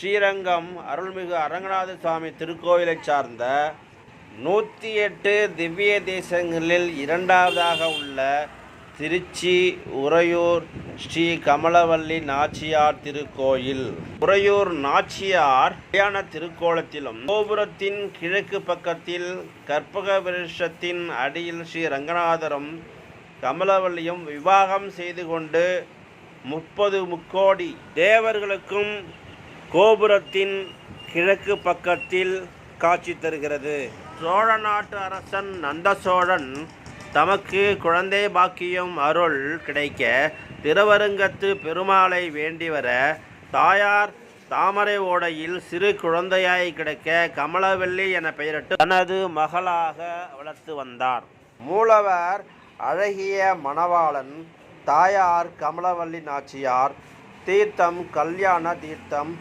ஸ்ரீரங்கம் அருள்மிகு அரங்கநாத சுவாமி திருக்கோவிலை சார்ந்த நூற்றி எட்டு திவ்ய தேசங்களில் இரண்டாவதாக உள்ள திருச்சி உறையூர் ஸ்ரீ கமலவல்லி நாச்சியார் திருக்கோயில். உறையூர் நாச்சியார் கல்யாண திருக்கோலத்திலும் கோபுரத்தின் கிழக்கு பக்கத்தில் கற்பக விருஷத்தின் அடியில் ஸ்ரீ ரங்கநாதரும் கமலவல்லியும் விவாகம் செய்து கொண்டு முப்பது முக்கோடி தேவர்களுக்கும் கோபுரத்தின் கிழக்கு பக்கத்தில் காட்சி தருகிறது. சோழ நாட்டு அரசன் நந்த சோழன் தமக்கு குழந்தை பாக்கியம் அருள் கிடைக்க திருவரங்கத்து பெருமாளை வேண்டி வர தாயார் தாமரை ஓடையில் சிறு குழந்தையாய் கிடைக்க கமலவெள்ளி என பெயரிட்டு தனது மகளாக வளர்த்து வந்தார். மூலவர் அழகிய மணவாளன் தாயார் கமலவல்லி நாச்சியார் தீர்த்தம் கல்யாண தீர்த்தம்